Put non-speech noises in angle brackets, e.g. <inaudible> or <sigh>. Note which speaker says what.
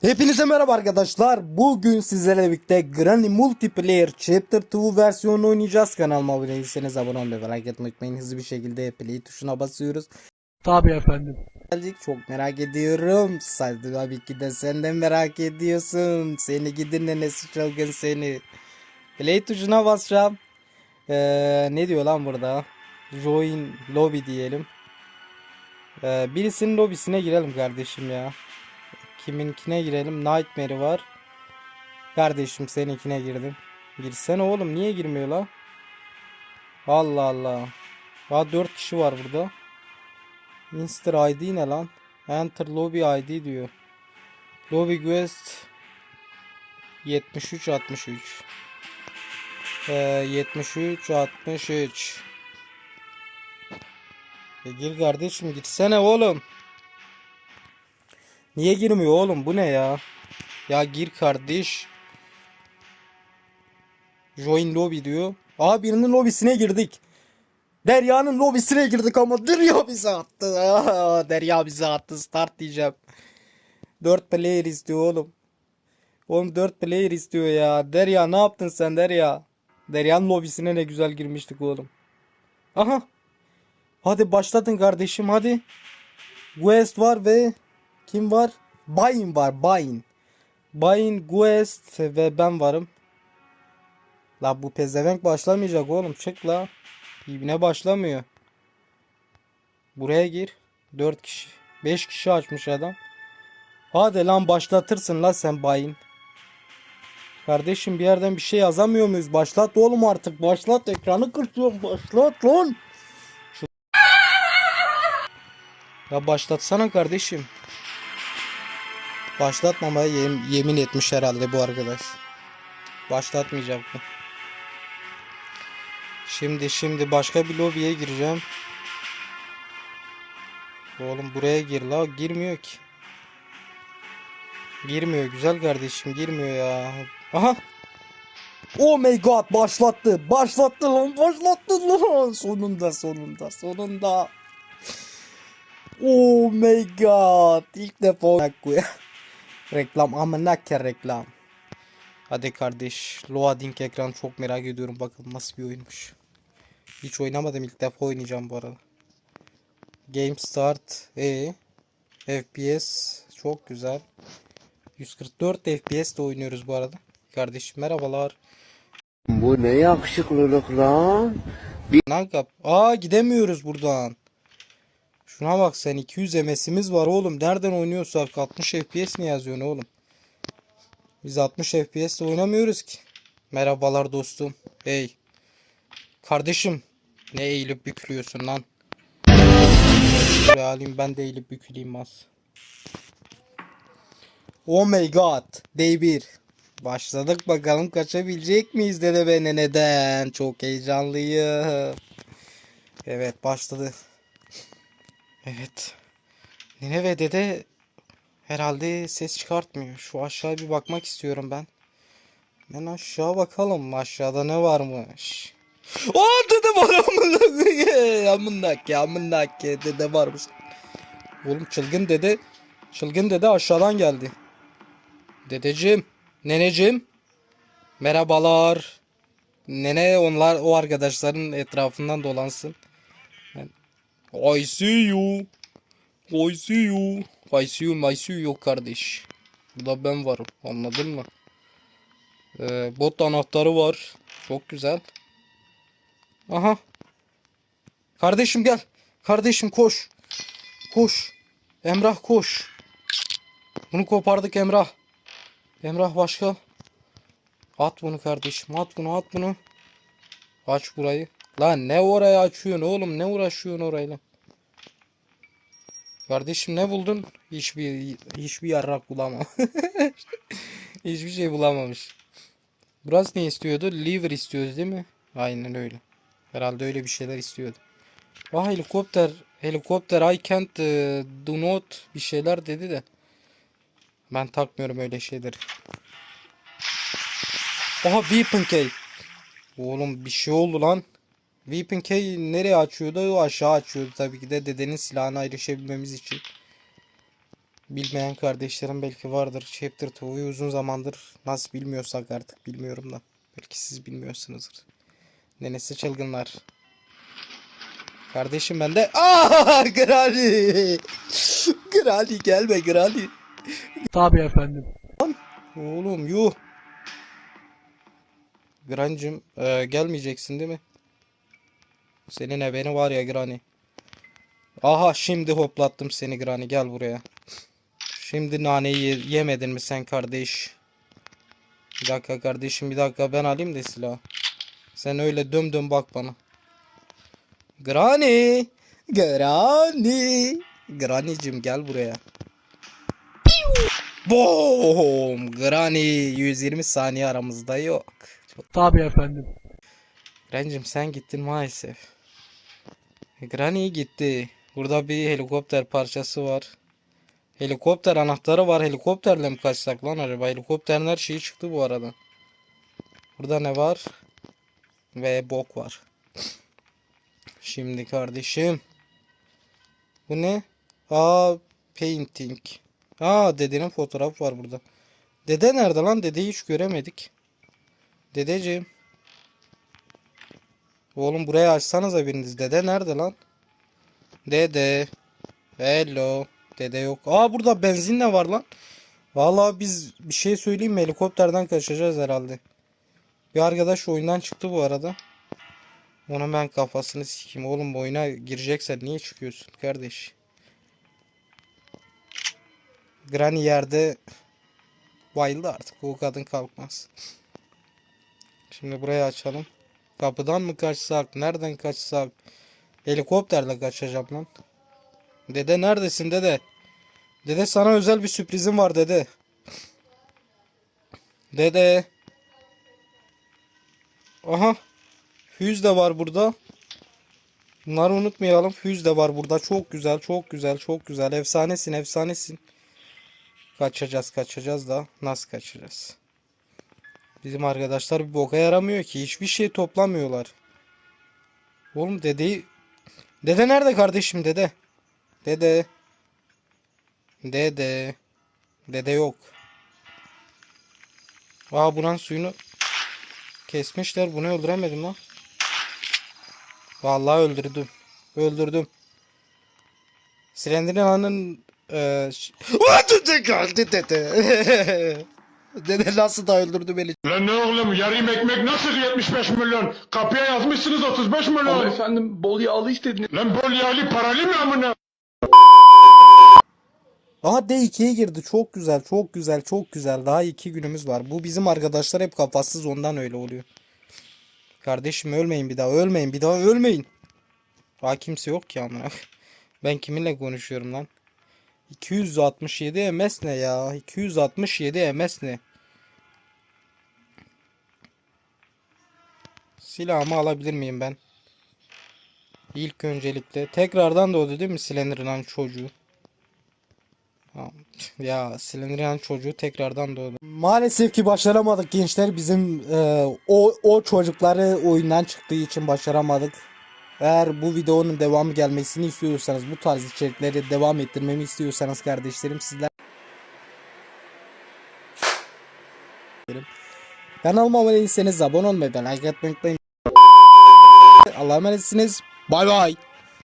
Speaker 1: Hepinize merhaba arkadaşlar. Bugün sizlerle birlikte Granny Multiplayer Chapter 2 versiyonunu oynayacağız. Kanalıma abone değilseniz abone olmayı merak etmeyin. Hızlı bir şekilde play tuşuna basıyoruz.
Speaker 2: Tabii efendim.
Speaker 1: Geldik çok merak ediyorum. Sadece tabii ki de sen de merak ediyorsun. Seni gidin nenesi çılgın seni. Play tuşuna basacağım. Ee, ne diyor lan burada? Join lobby diyelim. Ee, birisinin lobisine girelim kardeşim ya. Kiminkine girelim? Nightmare var. Kardeşim seninkine girdim. Girsene oğlum niye girmiyor la? Allah Allah. Daha 4 kişi var burada. Inster ID ne lan? Enter lobby ID diyor. Lobby quest 73 63. Ee, 73 63. E gir kardeşim gitsene oğlum. Niye girmiyor oğlum bu ne ya? Ya gir kardeş. Join lobby diyor. Aa birinin lobisine girdik. Derya'nın lobisine girdik ama Derya bizi attı. Aa, Derya bizi attı. Start diyeceğim. 4 player istiyor oğlum. Oğlum 4 player istiyor ya. Derya ne yaptın sen Derya? Derya'nın lobisine ne güzel girmiştik oğlum. Aha. Hadi başlatın kardeşim hadi. West var ve kim var? Bayin var Bayin. Bayin, Guest ve ben varım. La bu pezevenk başlamayacak oğlum çık la. İbne başlamıyor. Buraya gir. 4 kişi. 5 kişi açmış adam. Hadi lan başlatırsın la sen bayin. Kardeşim bir yerden bir şey yazamıyor muyuz? Başlat oğlum artık. Başlat ekranı kırıyorum. Başlat lan. Şu- Ya başlatsana kardeşim. Başlatmamaya yem- yemin etmiş herhalde bu arkadaş. Başlatmayacak bu. Şimdi şimdi başka bir lobiye gireceğim. Oğlum buraya gir la girmiyor ki. Girmiyor güzel kardeşim girmiyor ya. Aha. Oh my god başlattı. Başlattı lan başlattı lan. <laughs> Sonunda sonunda sonunda. Oh my god. İlk defa reklam amına ke reklam. Hadi kardeş. Loading ekran çok merak ediyorum. Bakalım nasıl bir oyunmuş. Hiç oynamadım ilk defa oynayacağım bu arada. Game start. E. FPS çok güzel. 144 FPS de oynuyoruz bu arada. Kardeşim merhabalar.
Speaker 3: Bu ne yakışıklılık lan?
Speaker 1: Kap. Aa gidemiyoruz buradan. Şuna bak sen 200 MS'imiz var oğlum. Nereden oynuyorsak 60 FPS mi yazıyorsun oğlum? Biz 60 FPS de oynamıyoruz ki. Merhabalar dostum. Hey. Kardeşim. Ne eğilip bükülüyorsun lan? Alayım ben de eğilip büküleyim az. Oh my god. Day 1. Başladık bakalım kaçabilecek miyiz dede beni neden? Çok heyecanlıyım. Evet başladı. Evet. Nene ve dede herhalde ses çıkartmıyor. Şu aşağı bir bakmak istiyorum ben. Ben aşağı bakalım. Aşağıda ne varmış? Aa dede var amına <laughs> amındak ya amındak ya dede varmış. Oğlum çılgın dede çılgın dede aşağıdan geldi. Dedeciğim, neneciğim. Merhabalar. Nene onlar o arkadaşların etrafından dolansın. Ben- I see you. I see you. I see you, I see you yok kardeş. Burada ben varım. Anladın mı? Ee, bot anahtarı var. Çok güzel. Aha. Kardeşim gel. Kardeşim koş. Koş. Emrah koş. Bunu kopardık Emrah. Emrah başka. At bunu kardeşim. At bunu at bunu. Aç burayı. Lan ne oraya açıyorsun oğlum? Ne uğraşıyorsun orayla? Kardeşim ne buldun? Hiçbir hiçbir yarrak bulamam. <laughs> Hiçbir şey bulamamış. Burası ne istiyordu? Liver istiyoruz değil mi? Aynen öyle. Herhalde öyle bir şeyler istiyordu. Ah helikopter. Helikopter I can't e, do not bir şeyler dedi de. Ben takmıyorum öyle şeyleri. Aha Weapon Key. Oğlum bir şey oldu lan. Weapon Key nereye açıyordu? O aşağı açıyordu tabii ki de dedenin silahına erişebilmemiz için. Bilmeyen kardeşlerim belki vardır. Chapter 2'yi uzun zamandır nasıl bilmiyorsak artık bilmiyorum da. Belki siz bilmiyorsunuzdur. Nenesi çılgınlar. Kardeşim ben de... Aa, <laughs> Granny! Granny gelme Granny.
Speaker 2: Tabii efendim.
Speaker 1: Oğlum yuh. Grancım eee, gelmeyeceksin değil mi? Senin ebeni var ya Granny. Aha şimdi hoplattım seni Granny gel buraya. Şimdi naneyi ye- yemedin mi sen kardeş? Bir dakika kardeşim bir dakika ben alayım da silah. Sen öyle döm döm bak bana. Granny! Granny! Granny'cim gel buraya. Boom! Granny 120 saniye aramızda yok. Çok...
Speaker 2: Tabii efendim.
Speaker 1: Granny'cim sen gittin maalesef. Granny gitti. Burada bir helikopter parçası var. Helikopter anahtarı var. Helikopterle mi kaçsak lan acaba? Helikopterin her şeyi çıktı bu arada. Burada ne var? Ve bok var. Şimdi kardeşim. Bu ne? Aa painting. Aa dedenin fotoğrafı var burada. Dede nerede lan? Dedeyi hiç göremedik. Dedeciğim. Oğlum buraya açsanıza biriniz. Dede nerede lan? Dede. Hello. Dede yok. Aa burada benzin de var lan. Vallahi biz bir şey söyleyeyim mi? Helikopterden kaçacağız herhalde. Bir arkadaş oyundan çıktı bu arada. Onun ben kafasını sikeyim. Oğlum bu oyuna gireceksen niye çıkıyorsun kardeş? Granny yerde bayıldı artık. O kadın kalkmaz. Şimdi burayı açalım. Kapıdan mı kaçsak? Nereden kaçsak? Helikopterle kaçacağım lan. Dede neredesin dede? Dede sana özel bir sürprizim var dede. Dede. Aha. Füz de var burada. Bunları unutmayalım. Füz de var burada. Çok güzel, çok güzel, çok güzel. Efsanesin, efsanesin. Kaçacağız, kaçacağız da. Nasıl kaçacağız? Bizim arkadaşlar bir boka yaramıyor ki. Hiçbir şey toplamıyorlar. Oğlum dedeyi... Dede nerede kardeşim dede? Dede. Dede. Dede yok. Aa buranın suyunu kesmişler. Bunu öldüremedim lan. Vallahi öldürdüm. Öldürdüm. Silendiranın eee Aa, dede geldi <laughs> dede. Dede nasıl da öldürdü beni.
Speaker 4: Lan ne oğlum yarım ekmek nasıl 75 milyon? Kapıya yazmışsınız 35
Speaker 5: Ama
Speaker 4: milyon.
Speaker 5: efendim bol yağlı istediniz.
Speaker 4: Lan bol yağlı paralı mı amına?
Speaker 1: Aha D2'ye girdi. Çok güzel, çok güzel, çok güzel. Daha iki günümüz var. Bu bizim arkadaşlar hep kafasız ondan öyle oluyor. Kardeşim ölmeyin bir daha, ölmeyin bir daha, ölmeyin. Daha kimse yok ki amına. Ben kiminle konuşuyorum lan? 267 MS ne ya? 267 MS ne? Silahımı alabilir miyim ben? İlk öncelikle. Tekrardan doğdu değil mi Slender'ın çocuğu? <laughs> Ya Silendrian çocuğu tekrardan doğdu. Maalesef ki başaramadık gençler. Bizim e, o o çocukları oyundan çıktığı için başaramadık. Eğer bu videonun devamı gelmesini istiyorsanız, bu tarz içerikleri devam ettirmemi istiyorsanız kardeşlerim sizler Kanalıma abone değilseniz abone olmayı ve like atmayı unutmayın. Allah'a emanetsiniz. Bay bay.